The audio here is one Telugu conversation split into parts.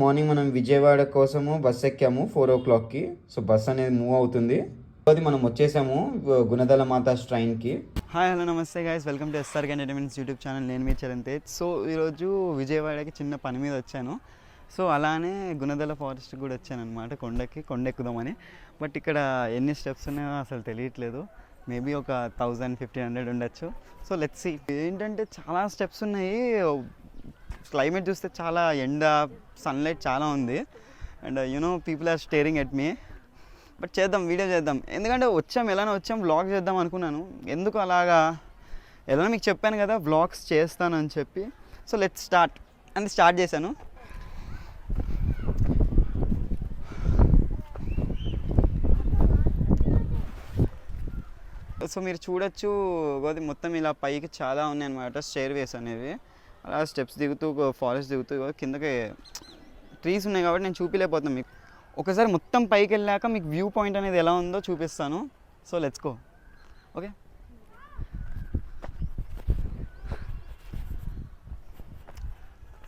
మార్నింగ్ మనం విజయవాడ కోసము బస్ ఎక్కాము ఫోర్ ఓ క్లాక్కి సో బస్ అనేది మూవ్ అవుతుంది. అది మనం వచ్చేసాము గుణదల మాత ట్రైన్కి హాయ్ హలో నమస్తే guys welcome to SR entertainments YouTube channel నేను మీ చరణ్ తేజ్ సో ఈరోజు విజయవాడకి చిన్న పని మీద వచ్చాను. సో అలానే గుణదల ఫారెస్ట్ కూడా వచ్చాను అనమాట కొండకి కొండ ఎక్కుదామని బట్ ఇక్కడ ఎన్ని స్టెప్స్ ఉన్నాయో అసలు తెలియట్లేదు. మేబీ ఒక థౌజండ్ ఫిఫ్టీన్ హండ్రెడ్ ఉండొచ్చు. సో లెట్స్ ఏంటంటే చాలా స్టెప్స్ ఉన్నాయి. క్లైమేట్ చూస్తే చాలా ఎండ సన్లైట్ చాలా ఉంది. And you know people are staring at me but చేద్దాం వీడియో చేద్దాం. ఎందుకంటే వచ్చాం ఎలానో వచ్చాం వ్లాగ్ చేద్దాం అనుకున్నాను. ఎందుకు అలాగా? ఎలానో మీకు చెప్పాను కదా వ్లాగ్స్ చేస్తాను అని చెప్పి. సో లెట్ స్టార్ట్ అని స్టార్ట్ చేశాను. సో మీరు చూడొచ్చు. గోది మొత్తం ఇలా పైకి చాలా ఉన్నాయి అనమాట స్టేర్ వేస్ అనేవి. అలా స్టెప్స్ దిగుతూ ఫారెస్ట్ దిగుతూ కిందకి ట్రీస్ ఉన్నాయి కాబట్టి నేను చూపించలేకపోతున్నాను మీకు. ఒకసారి మొత్తం పైకి వెళ్ళాక మీకు వ్యూ పాయింట్ అనేది ఎలా ఉందో చూపిస్తాను. So let's go okay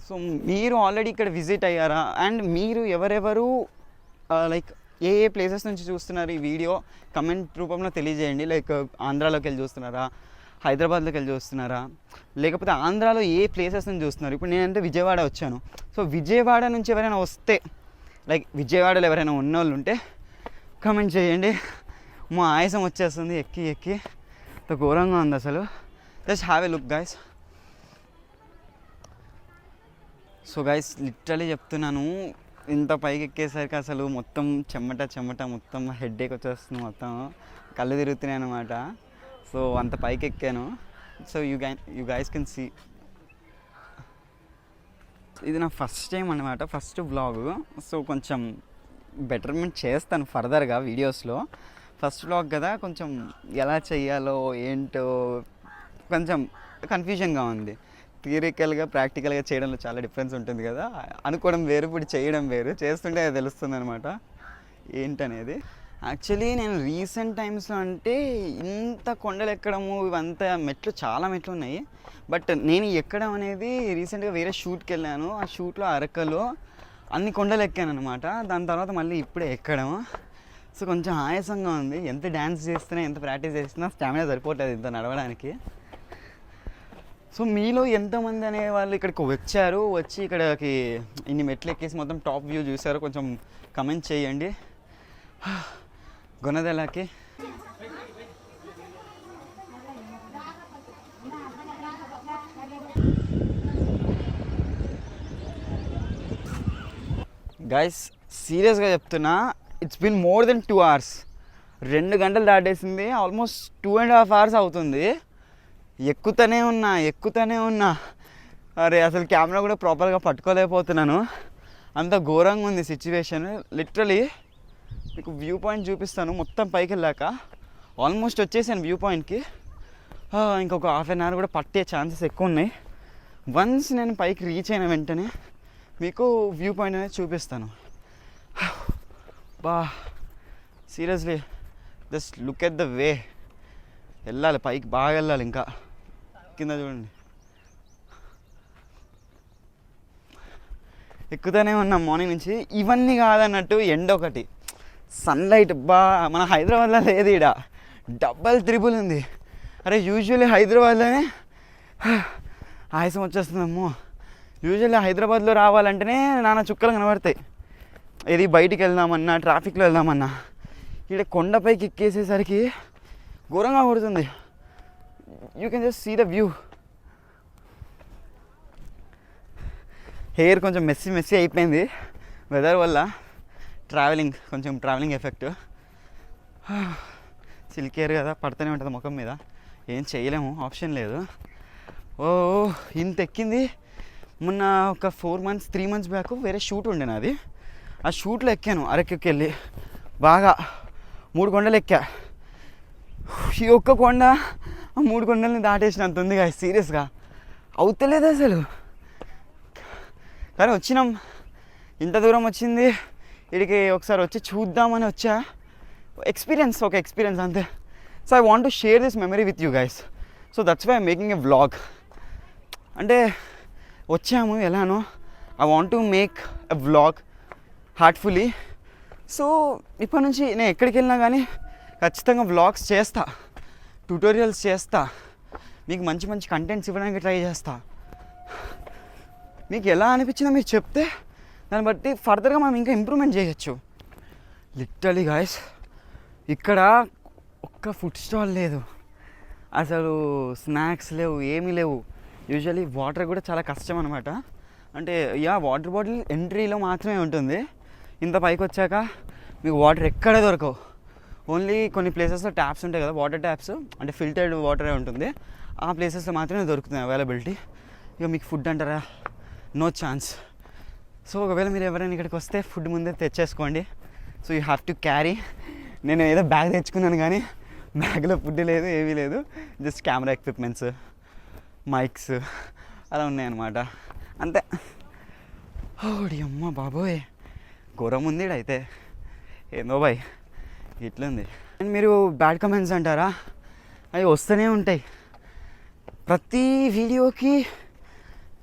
so మీరు ఆల్రెడీ ఇక్కడ విజిట్ అయ్యారా? అండ్ మీరు ఎవరెవరు uh, లైక్ ఏ ఏ ప్లేసెస్ నుంచి చూస్తున్నారు ఈ వీడియో కమెంట్ రూపంలో తెలియజేయండి. లైక్ ఆంధ్రాలోకి వెళ్ళి చూస్తున్నారా? హైదరాబాద్లోకి వెళ్ళి చూస్తున్నారా? లేకపోతే ఆంధ్రాలో ఏ ప్లేసెస్ నుంచి చూస్తున్నారు? ఇప్పుడు నేనంటే విజయవాడ వచ్చాను. సో విజయవాడ నుంచి ఎవరైనా వస్తే లైక్ విజయవాడలో ఎవరైనా ఉన్నోళ్ళు ఉంటే కమెంట్ చేయండి. మా ఆయాసం వచ్చేస్తుంది. ఎక్కి ఎక్కి. ఇంత ఘోరంగా ఉంది అసలు. Just have a look guys so guys literally చెప్తున్నాను. ఇంత పైకి ఎక్కేసరికి అసలు మొత్తం చెమట చెమట మొత్తం హెడ్ వచ్చేస్తుంది మొత్తం. కళ్ళు తిరుగుతున్నాయి అనమాట సో అంత పైకి ఎక్కాను so you guy you guys can see ఇది నా ఫస్ట్ టైం అనమాట ఫస్ట్ బ్లాగ్ సో కొంచెం బెటర్మెంట్ చేస్తాను ఫర్దర్గా వీడియోస్లో ఫస్ట్ బ్లాగ్ కదా కొంచెం ఎలా చేయాలో ఏంటో కొంచెం కన్ఫ్యూజన్గా ఉంది. థియరికల్గా ప్రాక్టికల్గా చేయడంలో చాలా డిఫరెన్స్ ఉంటుంది కదా. అనుకోవడం వేరు ఇప్పుడు చేయడం వేరు. చేస్తుంటే అది తెలుస్తుంది అనమాట ఏంటనేది? యాక్చువల్లీ నేను రీసెంట్ టైమ్స్లో అంటే ఇంత కొండలు ఎక్కడము ఇవంతా మెట్లు చాలా మెట్లు ఉన్నాయి. బట్ నేను ఎక్కడం అనేది రీసెంట్గా వేరే షూట్కి వెళ్ళాను. ఆ షూట్లో అరకలో అన్ని కొండలు ఎక్కాను అనమాట దాని తర్వాత మళ్ళీ ఇప్పుడే ఎక్కడం. సో కొంచెం ఆయాసంగా ఉంది. ఎంత డ్యాన్స్ చేస్తున్నా ఎంత ప్రాక్టీస్ చేస్తున్నా స్టామినా సరిపోవట్లేదు ఇంత నడవడానికి. సో మీలో ఎంతమంది అనే వాళ్ళు ఇక్కడికి వచ్చారు? వచ్చి ఇక్కడికి ఇన్ని మెట్లు ఎక్కేసి మొత్తం టాప్ వ్యూ చూసారు? కొంచెం కమెంట్ చేయండి. గుణదలకి గైస్ సీరియస్గా చెప్తున్నా it's been more than two hours రెండు గంటలు దాటేసింది almost two and half hours అవుతుంది. ఎక్కుతూనే ఉన్నా ఎక్కుతూనే ఉన్నా. అరే అసలు కెమెరా కూడా ప్రాపర్గా పట్టుకోలేకపోతున్నాను. అంత ఘోరంగా ఉంది సిచ్యువేషన్ లిటరలీ మీకు వ్యూ పాయింట్ చూపిస్తాను. మొత్తం పైకి వెళ్ళాక ఆల్మోస్ట్ వచ్చేసాను వ్యూ పాయింట్కి. ఇంకొక హాఫ్ అన్ అవర్ కూడా పట్టే ఛాన్సెస్ ఎక్కువ ఉన్నాయి. వన్స్ నేను పైకి రీచ్ అయిన వెంటనే మీకు వ్యూ పాయింట్ అనేది చూపిస్తాను. బా seriously just look at the way. వెళ్ళాలి పైకి బాగా వెళ్ళాలి ఇంకా. కింద చూడండి. ఎక్కుతూనే ఉన్నాం మార్నింగ్ నుంచి. ఇవన్నీ కాదన్నట్టు ఎండ ఒకటి. సన్లైట్ బా మన హైదరాబాద్లో లేదు ఈడ. డబల్ త్రిబుల్ ఉంది. అరే యూజువల్లీ హైదరాబాద్లోనే ఆయాసం వచ్చేస్తుందమ్మో యూజువల్లీ హైదరాబాద్లో రావాలంటేనే నాన్న చుక్కలు కనబడతాయి. ఇది బయటికి వెళ్దామన్నా ట్రాఫిక్లో వెళ్దామన్నా. ఇక్కడ కొండపైకి ఎక్కేసేసరికి ఘోరంగా కొడుతుంది. You can just see the view hair కొంచెం మెస్సీ మెస్సీ అయిపోయింది. వెదర్ వల్ల ట్రావెలింగ్ కొంచెం ట్రావెలింగ్ ఎఫెక్ట్. సిల్క్ కదా పడుతూనే ఉంటుంది ముఖం మీద. ఏం చేయలేము ఆప్షన్ లేదు. ఓ ఇంత ఎక్కింది. మొన్న ఒక four months three months back వేరే షూట్ ఉండే నాది. ఆ షూట్లో ఎక్కాను అరకుకి వెళ్ళి. బాగా మూడు కొండలు ఎక్కా. ఈ ఒక్క కొండ ఆ మూడు కొండల్ని దాటేసినంత ఉంది కదా సీరియస్గా. అవుతలేదు అసలు. కానీ వచ్చినాం. ఇంత దూరం వచ్చింది. ఇక్కడికి ఒకసారి వచ్చి చూద్దామని వచ్చా. ఎక్స్పీరియన్స్ ఒక ఎక్స్పీరియన్స్ అంతే. So I want to share this memory with you guys so that's why making a vlog అంటే వచ్చాము ఎలానో. I want to make a vlog heartfully so ఇప్పటి నుంచి నేను ఎక్కడికి వెళ్ళినా కానీ ఖచ్చితంగా వ్లాగ్స్ చేస్తా. ట్యూటోరియల్స్ చేస్తా. మీకు మంచి మంచి కంటెంట్స్ ఇవ్వడానికి ట్రై చేస్తా. మీకు ఎలా అనిపించిందో మీరు చెప్తే దాన్ని బట్టి ఫర్దర్గా మనం ఇంకా ఇంప్రూవ్మెంట్ చేయొచ్చు. లిటరలీ గాయస్ ఇక్కడ ఒక్క ఫుడ్ స్టాల్ లేదు. అసలు స్నాక్స్ లేవు ఏమీ లేవు. యూజువలీ వాటర్ కూడా చాలా కష్టం అనమాట అంటే యా వాటర్ బాటిల్ ఎంట్రీలో మాత్రమే ఉంటుంది. ఇంత పైకి వచ్చాక మీకు వాటర్ ఎక్కడ దొరకవు. ఓన్లీ కొన్ని ప్లేసెస్లో ట్యాప్స్ ఉంటాయి కదా వాటర్ ట్యాప్స్ అంటే ఫిల్టర్డ్ వాటరే ఉంటుంది. ఆ ప్లేసెస్లో మాత్రమే దొరుకుతుంది అవైలబిలిటీ ఇక మీకు ఫుడ్ అంటారా? నో ఛాన్స్ సో ఒకవేళ మీరు ఎవరైనా ఇక్కడికి వస్తే ఫుడ్ ముందే తెచ్చేసుకోండి. So you have to carry. నేను ఏదో బ్యాగ్ తెచ్చుకున్నాను కానీ బ్యాగ్లో ఫుడ్ లేదు ఏమీ లేదు. జస్ట్ కెమెరా ఎక్విప్మెంట్స్ మైక్స్ అలా ఉన్నాయన్నమాట. అంతే. ఓడి అమ్మ బాబోయ్. ఘోరం ఉంది అయితే. ఏందో బాయ్. ఇట్లుంది. అండ్ మీరు బ్యాడ్ కమెంట్స్ అంటారా? అవి వస్తూనే ఉంటాయి. ప్రతి వీడియోకి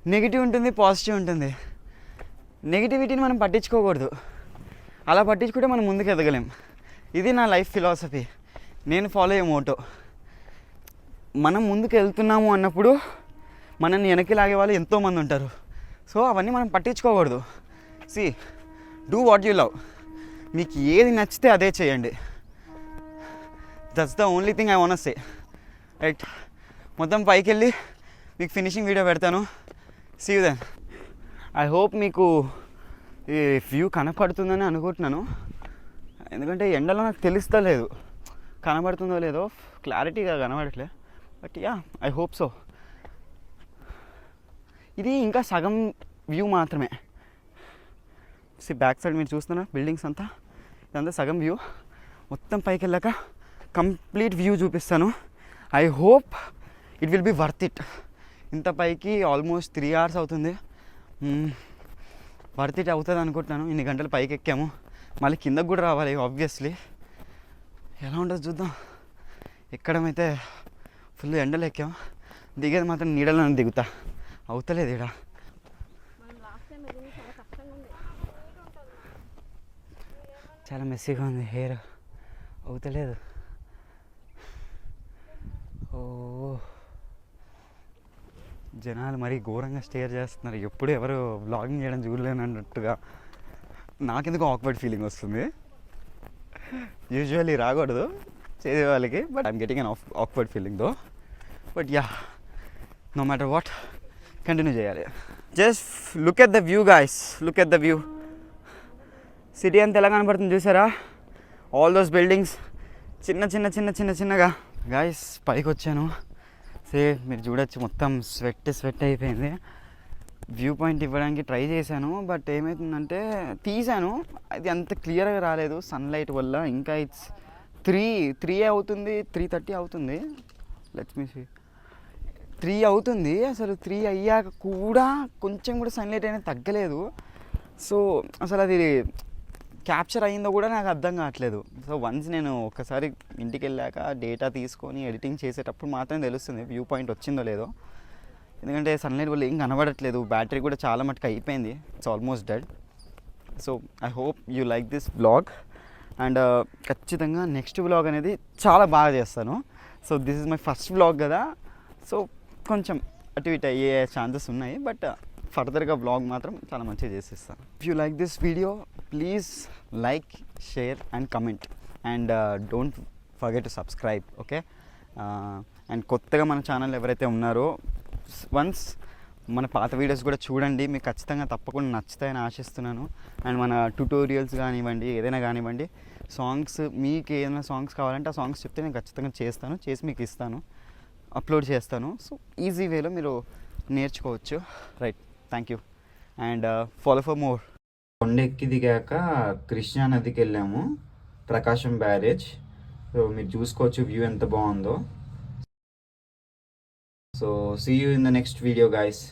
నెగిటివ్ ఉంటుంది పాజిటివ్ ఉంటుంది. నెగిటివిటీని మనం పట్టించుకోకూడదు. అలా పట్టించుకుంటే మనం ముందుకు ఎదగలేం. ఇది నా లైఫ్ ఫిలాసఫీ. నేను ఫాలో అయ్యే మోటో. మనం ముందుకు వెళ్తున్నాము అన్నప్పుడు మనల్ని వెనక్కి లాగే వాళ్ళు ఎంతోమంది ఉంటారు. సో అవన్నీ మనం పట్టించుకోకూడదు. See do what you love మీకు ఏది నచ్చితే అదే చేయండి. That's the only thing I want say right మొత్తం పైకి వెళ్ళి మీకు ఫినిషింగ్ వీడియో పెడతాను. See you then I hope మీకు ఈ వ్యూ కనపడుతుందని అనుకుంటున్నాను. ఎందుకంటే ఎండలో నాకు తెలుస్తలేదు. కనబడుతుందో లేదో క్లారిటీగా కనబడట్లే. But ya I hope so ఇది ఇంకా సగం వ్యూ మాత్రమే. సి బ్యాక్ సైడ్ మీరు చూస్తున్నా బిల్డింగ్స్ అంతా. ఇదంతా సగం వ్యూ మొత్తం పైకి వెళ్ళాక కంప్లీట్ వ్యూ చూపిస్తాను. I hope it will be worth it ఇంత పైకి ఆల్మోస్ట్ త్రీ అవర్స్ అవుతుంది. ఇట్ అవుతుంది అనుకుంటున్నాను. ఇన్ని గంటలు పైకి ఎక్కాము. మళ్ళీ కిందకు కూడా రావాలి ఆబ్వియస్లీ ఎలా ఉంటుంది చూద్దాం. ఎక్కడమైతే ఫుల్ ఎండలు ఎక్కాం దిగేది మాత్రం నీడలో దిగుతా. అవుతలేదు ఇక్కడ చాలా మెస్సీగా ఉంది. హెయిర్ అవుతలేదు. ఓ. జనాలు మరీ ఘోరంగా స్టేర్ చేస్తున్నారు. ఎప్పుడు ఎవరు బ్లాగింగ్ చేయడం చూడలేనట్టుగా నాకెందుకు ఆక్వర్డ్ ఫీలింగ్ వస్తుంది. యూజువల్లీ రాకూడదు. చేసే వాళ్ళకి but I'm getting an awkward feeling though but ya no matter what continue చేయాలి. Just look at the view guys look at the view city అంతా ఎలా కనబడుతుంది చూసారా? ఆల్ దోస్ బిల్డింగ్స్ చిన్న చిన్న చిన్న చిన్న చిన్నగా. గాయస్ పైకి వచ్చాను సే మీరు చూడొచ్చు మొత్తం స్వెట్ స్వెట్ అయిపోయింది. వ్యూ పాయింట్ ఇవ్వడానికి ట్రై చేశాను బట్ ఏమవుతుందంటే తీశాను. అది అంత క్లియర్గా రాలేదు సన్లైట్ వల్ల. ఇంకా ఇట్స్ త్రీ త్రీ అవుతుంది త్రీ థర్టీ అవుతుంది. లెట్స్ మీ సీ త్రీ అవుతుంది అసలు త్రీ అయ్యాక కూడా కొంచెం కూడా సన్లైట్ అనేది తగ్గలేదు. సో అసలు అది క్యాప్చర్ అయిందో కూడా నాకు అర్థం కావట్లేదు. సో వన్స్ నేను ఒక్కసారి ఇంటికి వెళ్ళాక డేటా తీసుకొని ఎడిటింగ్ చేసేటప్పుడు మాత్రం తెలుస్తుంది వ్యూ పాయింట్ వచ్చిందో లేదో. ఎందుకంటే సన్లైట్ వల్ల ఏం కనబడట్లేదు. బ్యాటరీ కూడా చాలా మటుకు అయిపోయింది. It's almost dead so I hope you like this blog and ఖచ్చితంగా నెక్స్ట్ బ్లాగ్ అనేది చాలా బాగా చేస్తాను. So this is my first blog కదా. సో కొంచెం అటు ఇటు అయ్యే ఛాన్సెస్ ఉన్నాయి. బట్ ఫర్దర్గా బ్లాగ్ మాత్రం చాలా మంచిగా చేసేస్తాను. If you like this video please like share and comment and don't forget to subscribe okay and కొత్తగా మన ఛానల్ ఎవరైతే ఉన్నారో వన్స్ మన పాత వీడియోస్ కూడా చూడండి. మీకు ఖచ్చితంగా తప్పకుండా నచ్చుతాయని ఆశిస్తున్నాను. అండ్ మన ట్యూటోరియల్స్ కానివ్వండి ఏదైనా కానివ్వండి సాంగ్స్ మీకు ఏదైనా సాంగ్స్ కావాలంటే ఆ సాంగ్స్ చెప్తే నేను ఖచ్చితంగా చేస్తాను. చేసి మీకు ఇస్తాను. అప్లోడ్ చేస్తాను. సో ఈజీ వేలో మీరు నేర్చుకోవచ్చు. Right thank you and follow for more కొండ ఎక్కి దిగాక కృష్ణా నదికి వెళ్ళాము. ప్రకాశం బ్యారేజ్. సో మీరు చూసుకోవచ్చు వ్యూ ఎంత బాగుందో. So see you in the next video guys